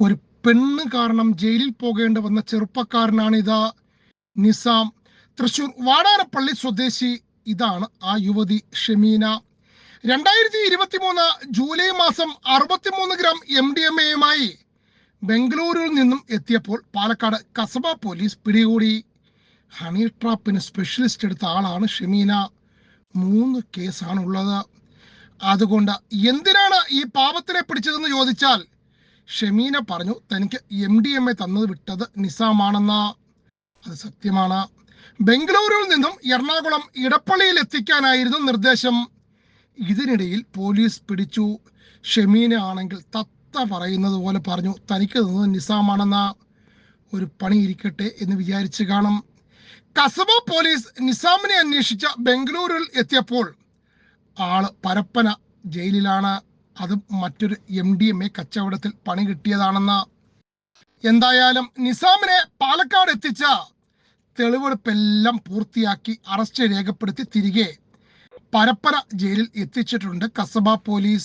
ഒരു പെണ്ണ് കാരണം ജയിലിൽ പോകേണ്ടി വന്ന ചെറുപ്പക്കാരനാണ് ഇതാ നിസാം. തൃശൂർ വാടാരപ്പള്ളി സ്വദേശി ഇതാണ് ആ യുവതി ഷെമീന. രണ്ടായിരത്തി ഇരുപത്തി മൂന്ന് ജൂലൈ മാസം അറുപത്തിമൂന്ന് ഗ്രാം എം ഡി എം എയുമായി ബംഗളൂരുവിൽ നിന്നും എത്തിയപ്പോൾ പാലക്കാട് കസബ പോലീസ് പിടികൂടി. ഹണി ട്രാപ്പിന് സ്പെഷ്യലിസ്റ്റ് എടുത്ത ആളാണ് ഷെമീന. മൂന്ന് കേസാണുള്ളത്. അതുകൊണ്ട് എന്തിനാണ് ഈ പാപത്തിനെ പിടിച്ചതെന്ന് ചോദിച്ചാൽ ഷെമീന പറഞ്ഞു തനിക്ക് എം ഡി എം എ തന്നത് വിട്ടത് നിസാമാണെന്ന. അത് സത്യമാണ്. ബംഗളൂരുവിൽ നിന്നും എറണാകുളം ഇടപ്പള്ളിയിൽ എത്തിക്കാനായിരുന്നു നിർദ്ദേശം. ഇതിനിടയിൽ പോലീസ് പിടിച്ചു. ഷെമീന ആണെങ്കിൽ തത്ത പറയുന്നത് പോലെ പറഞ്ഞു തനിക്ക് തന്നത് നിസാമാണെന്ന. ഒരു പണി ഇരിക്കട്ടെ എന്ന് വിചാരിച്ച് കാണും. കസബ പോലീസ് നിസാമിനെ അന്വേഷിച്ച ബംഗളൂരുവിൽ എത്തിയപ്പോൾ ആൾ പരപ്പന ജയിലിലാണ്. അതും മറ്റൊരു എം ഡി എം എ കച്ചവടത്തിൽ പണി കിട്ടിയതാണെന്ന എന്തായാലും നിസാമിനെ പാലക്കാട് എത്തിച്ച തെളിവെടുപ്പെല്ലാം പൂർത്തിയാക്കി അറസ്റ്റ് രേഖപ്പെടുത്തി തിരികെ പരപ്പന ജയിലിൽ എത്തിച്ചിട്ടുണ്ട് കസബ പോലീസ്.